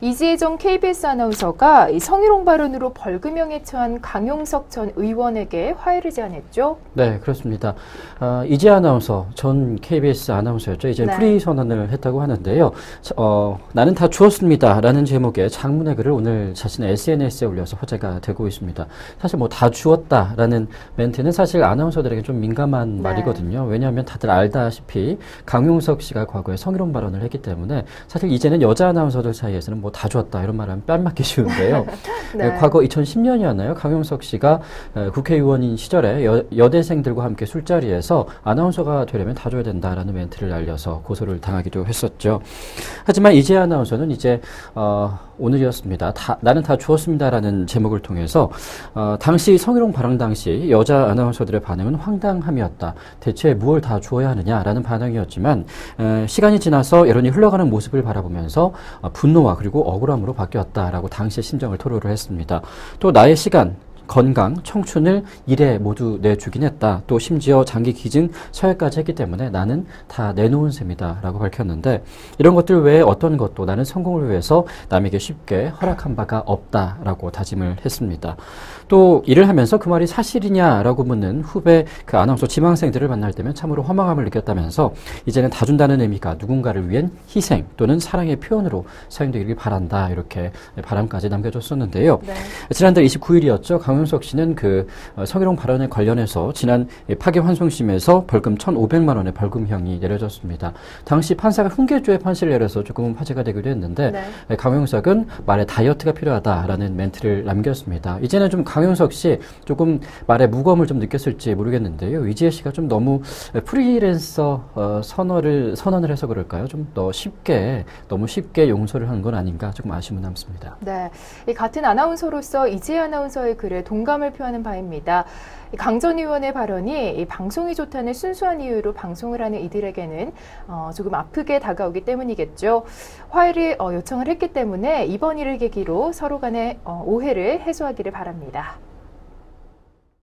이지혜정 KBS 아나운서가 성희롱 발언으로 벌금형에 처한 강용석 전 의원에게 화해를 제안했죠. 네, 그렇습니다. 어, 이지혜 아나운서 전 KBS 아나운서였죠. 이제 네. 프리 선언을 했다고 하는데요. 어, 나는 다 주었습니다라는 제목의 장문의 글을 오늘 자신의 SNS에 올려서 화제가 되고 있습니다. 사실 뭐 다 주었다라는 멘트는 사실 아나운서들에게 좀 민감한 네. 말이거든요. 왜냐하면 다들 알다시피 강용석 씨가 과거에 성희롱 발언을 했기 때문에 사실 이제는 여자 아나운서들 사이에서는 뭐 뭐다 줬다 이런 말하면 뺨 맞기 쉬운데요. 네. 과거 2010년이었나요? 강용석 씨가 국회의원인 시절에 여, 여대생들과 함께 술자리에서 아나운서가 되려면 다 줘야 된다라는 멘트를 날려서 고소를 당하기도 했었죠. 하지만 이재 아나운서는 이제 어, 오늘이었습니다. 다, 나는 다 주었습니다라는 제목을 통해서 어, 당시 성희롱 발언 당시 여자 아나운서들의 반응은 황당함이었다. 대체 무엇을 다 주어야 하느냐라는 반응이었지만 에, 시간이 지나서 여론이 흘러가는 모습을 바라보면서 어, 분노와 그리고 억울함으로 바뀌었다라고 당시의 심정을 토로를 했습니다. 또 나의 시간 건강, 청춘을 일에 모두 내주긴 했다. 또 심지어 장기 기증 서열까지 했기 때문에 나는 다 내놓은 셈이다. 라고 밝혔는데 이런 것들 외에 어떤 것도 나는 성공을 위해서 남에게 쉽게 허락한 바가 없다. 라고 다짐을 했습니다. 또 일을 하면서 그 말이 사실이냐라고 묻는 후배 그 아나운서 지망생들을 만날 때면 참으로 허망함을 느꼈다면서 이제는 다 준다는 의미가 누군가를 위한 희생 또는 사랑의 표현으로 사용되기를 바란다. 이렇게 바람까지 남겨줬었는데요. 네. 지난달 29일이었죠. 강 강윤석 씨는 그 어, 성희롱 발언에 관련해서 지난 파기환송심에서 벌금 1,500만 원의 벌금형이 내려졌습니다. 당시 판사가 훈계조의 판시를 내려서 조금 화제가 되기도 했는데 네. 강용석은 말에 다이어트가 필요하다라는 멘트를 남겼습니다. 이제는 좀 강용석 씨 조금 말에 무거움을 좀 느꼈을지 모르겠는데요. 이지혜 씨가 좀 너무 프리랜서 어, 선언을 선언을 해서 그럴까요? 좀 더 쉽게 너무 쉽게 용서를 한 건 아닌가 조금 아쉬움은 남습니다. 네, 같은 아나운서로서 이지혜 아나운서의 글에 동감을 표하는 바입니다. 강전 의원의 발언이 방송이 좋다는 순수한 이유로 방송을 하는 이들에게는 어, 조금 아프게 다가오기 때문이겠죠. 화해를 어, 요청을 했기 때문에 이번 일을 계기로 서로 간의 어, 오해를 해소하기를 바랍니다.